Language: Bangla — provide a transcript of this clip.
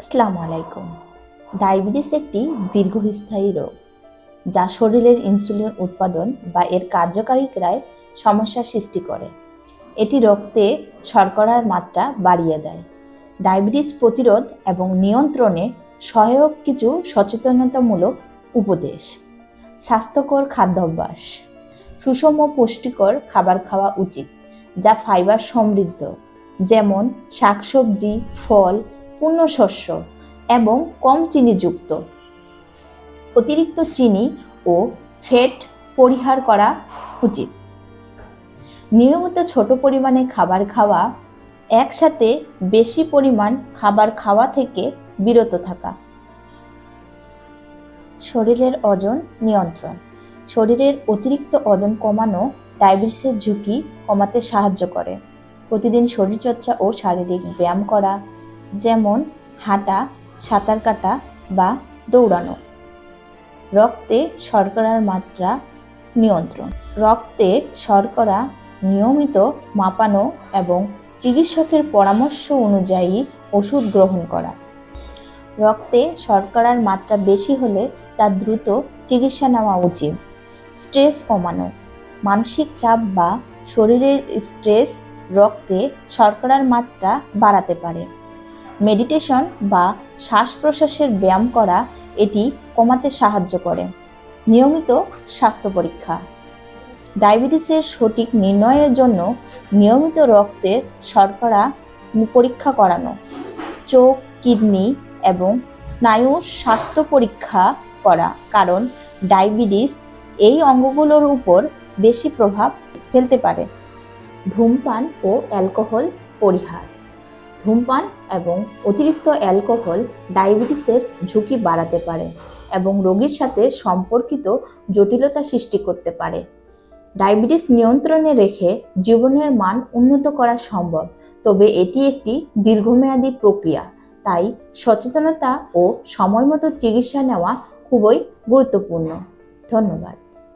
আসসালামু আলাইকুম। ডায়াবেটিস একটি দীর্ঘস্থায়ী রোগ, যা শরীরের ইনসুলিন উৎপাদন বা এর কার্যকারিতায় সমস্যার সৃষ্টি করে। এটি রক্তে শর্করার মাত্রা বাড়িয়ে দেয়। ডায়াবেটিস প্রতিরোধ এবং নিয়ন্ত্রণে সহায়ক কিছু সচেতনতামূলক উপদেশ। স্বাস্থ্যকর খাদ্যাভ্যাস। সুষম পুষ্টিকর খাবার খাওয়া উচিত, যা ফাইবার সমৃদ্ধ, যেমন শাকসবজি, ফল পূর্ণ শস্য এবং কম চিনিযুক্ত। অতিরিক্ত চিনি ও ফ্যাট পরিহার করা উচিত। নিয়মিত ছোট পরিমাণে খাবার খাওয়া, একসাথে বেশি পরিমাণ খাবার খাওয়া থেকে বিরত থাকা। শরীরের ওজন নিয়ন্ত্রণ। শরীরের অতিরিক্ত ওজন কমানো ডায়াবেটিসের ঝুঁকি কমাতে সাহায্য করে। প্রতিদিন শরীরচর্চা ও শারীরিক ব্যায়াম করা যেমন হাঁটা, সাঁতার কাটা বা দৌড়ানো। রক্তে শর্করার মাত্রা নিয়ন্ত্রণ। রক্তে শর্করা নিয়মিত মাপানো এবং চিকিৎসকের পরামর্শ অনুযায়ী ওষুধ গ্রহণ করা। রক্তে শর্করার মাত্রা বেশি হলে তা দ্রুত চিকিৎসা নেওয়া উচিত। স্ট্রেস কমানো। মানসিক চাপ বা শরীরের স্ট্রেস রক্তে শর্করার মাত্রা বাড়াতে পারে। মেডিটেশন বা শ্বাস প্রশ্বাসের ব্যায়াম করা এটি কমাতে সাহায্য করে। নিয়মিত স্বাস্থ্য পরীক্ষা। ডায়াবেটিসের সঠিক নির্ণয়ের জন্য নিয়মিত রক্তের শর্করা পরীক্ষা করানো, চোখ, কিডনি এবং স্নায়ু স্বাস্থ্য পরীক্ষা করা, কারণ ডায়াবেটিস এই অঙ্গগুলোর উপর বেশি প্রভাব ফেলতে পারে। ধূমপান ও অ্যালকোহল পরিহার। ধূমপান এবং অতিরিক্ত অ্যালকোহল ডায়াবেটিসের ঝুঁকি বাড়াতে পারে এবং রোগীর সাথে সম্পর্কিত জটিলতা সৃষ্টি করতে পারে। ডায়াবেটিস নিয়ন্ত্রণে রেখে জীবনের মান উন্নত করা সম্ভব, তবে এটি একটি দীর্ঘমেয়াদী প্রক্রিয়া, তাই সচেতনতা ও সময়মতো চিকিৎসা নেওয়া খুবই গুরুত্বপূর্ণ। ধন্যবাদ।